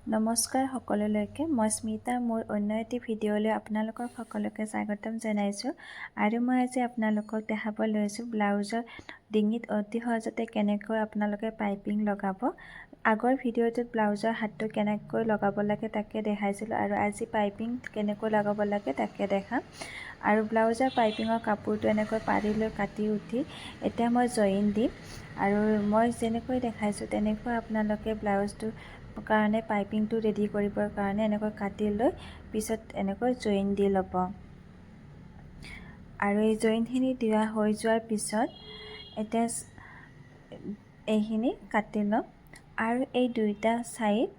নমস্কাৰ সকলোলৈকে মই স্মিতা মোৰ অন্য এটি ভিডিঅ'লৈ আপোনালোকক সকলোকে স্বাগতম জনাইছোঁ আৰু মই আজি আপোনালোকক দেখাব লৈছোঁ ব্লাউজৰ ডিঙিত অতি সহজতে কেনেকৈ আপোনালোকে পাইপিং লগাব। আগৰ ভিডিঅ'টোত ব্লাউজৰ হাতটো কেনেকৈ লগাব লাগে তাকে দেখাইছিলোঁ আৰু আজি পাইপিং কেনেকৈ লগাব লাগে তাকে দেখাম। আৰু ব্লাউজৰ পাইপিঙৰ কাপোৰটো এনেকৈ পাৰি লৈ কাটি উঠি এতিয়া মই জইন দিম। আৰু মই যেনেকৈ দেখাইছোঁ তেনেকৈ আপোনালোকে ব্লাউজটো কাৰণে পাইপিংটো ৰেডি কৰিবৰ কাৰণে এনেকৈ কাটি লৈ পিছত এনেকৈ জইন দি ল'ব। আৰু এই জইনখিনি দিয়া হৈ যোৱাৰ পিছত এতিয়া এইখিনি কাটি ল'ম। আৰু এই দুইটা ছাইড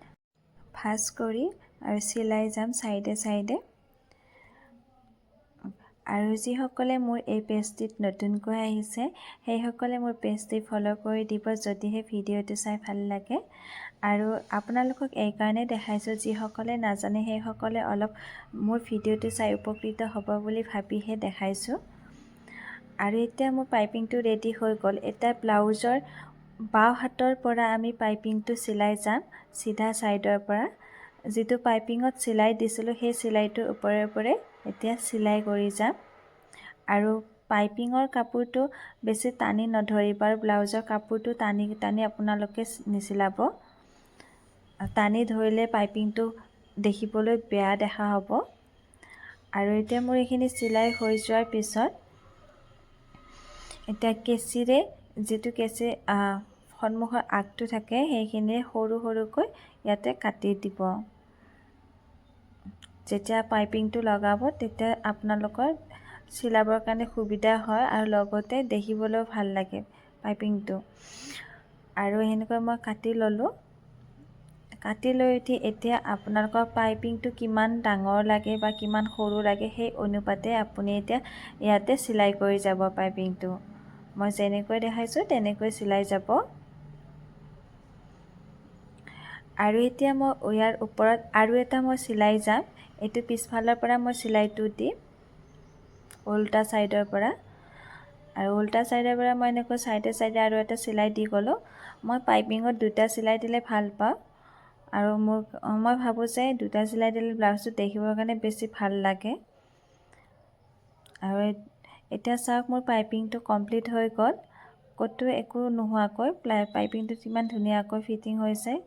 ভাজ কৰি আৰু চিলাই যাম ছাইডে ছাইডে আৰু যিসকলে মোৰ এই পেজটিত নতুনকৈ আহিছে সেইসকলে মোৰ পেজটি ফ'ল' কৰি দিব যদিহে ভিডিঅ'টো চাই ভাল লাগে। আৰু আপোনালোকক এইকাৰণে দেখাইছোঁ যিসকলে নাজানে সেইসকলে অলপ মোৰ ভিডিঅ'টো চাই উপকৃত হ'ব বুলি ভাবিহে দেখাইছোঁ। আৰু এতিয়া মোৰ পাইপিংটো ৰেডি হৈ গ'ল। এতিয়া ব্লাউজৰ বাওঁ হাতৰ পৰা আমি পাইপিংটো চিলাই যাম চিধা ছাইডৰ পৰা। যিটো পাইপিঙত চিলাই দিছিলোঁ সেই চিলাইটোৰ ওপৰে ওপৰে এতিয়া চিলাই কৰি যাম। আৰু পাইপিঙৰ কাপোৰটো বেছি টানি নধৰিব আৰু ব্লাউজৰ কাপোৰটো টানি টানি আপোনালোকে নিচিলাব। টানি ধৰিলে পাইপিংটো দেখিবলৈ বেয়া দেখা হ'ব। আৰু এতিয়া মোৰ এইখিনি চিলাই হৈ যোৱাৰ পিছত এতিয়া কেঁচিৰে যিটো কেঁচি সন্মুখৰ আগটো থাকে সেইখিনিৰে সৰু সৰুকৈ ইয়াতে কাটি দিব। যেতিয়া পাইপিংটো লগাব তেতিয়া আপোনালোকৰ চিলাবৰ কাৰণে সুবিধা হয় আৰু লগতে দেখিবলৈও ভাল লাগে পাইপিংটো। আৰু সেনেকৈ মই কাটি ল'লোঁ। কাটি লৈ উঠি এতিয়া আপোনালোকৰ পাইপিংটো কিমান ডাঙৰ লাগে বা কিমান সৰু লাগে সেই অনুপাতে আপুনি এতিয়া ইয়াতে চিলাই কৰি যাব পাইপিংটো। মই যেনেকৈ দেখাইছোঁ তেনেকৈ চিলাই যাব। আৰু এতিয়া মই ইয়াৰ ওপৰত আৰু এটা মই চিলাই যাম। এইটো পিছফালৰ পৰা মই চিলাইটো দিম উল্টা ছাইডৰ পৰা আৰু উল্টা ছাইডৰ পৰা মই এনেকৈ ছাইডে ছাইডে আৰু এটা চিলাই দি গ'লোঁ। মই পাইপিঙত দুটা চিলাই দিলে ভাল পাওঁ আৰু মোৰ মই ভাবোঁ যে দুটা চিলাই দিলে ব্লাউজটো দেখিবৰ কাৰণে বেছি ভাল লাগে। আৰু এতিয়া চাওক মোৰ পাইপিংটো কমপ্লিট হৈ গ'ল। ক'তো একো নোহোৱাকৈ পাইপিংটো কিমান ধুনীয়াকৈ ফিটিং হৈছে।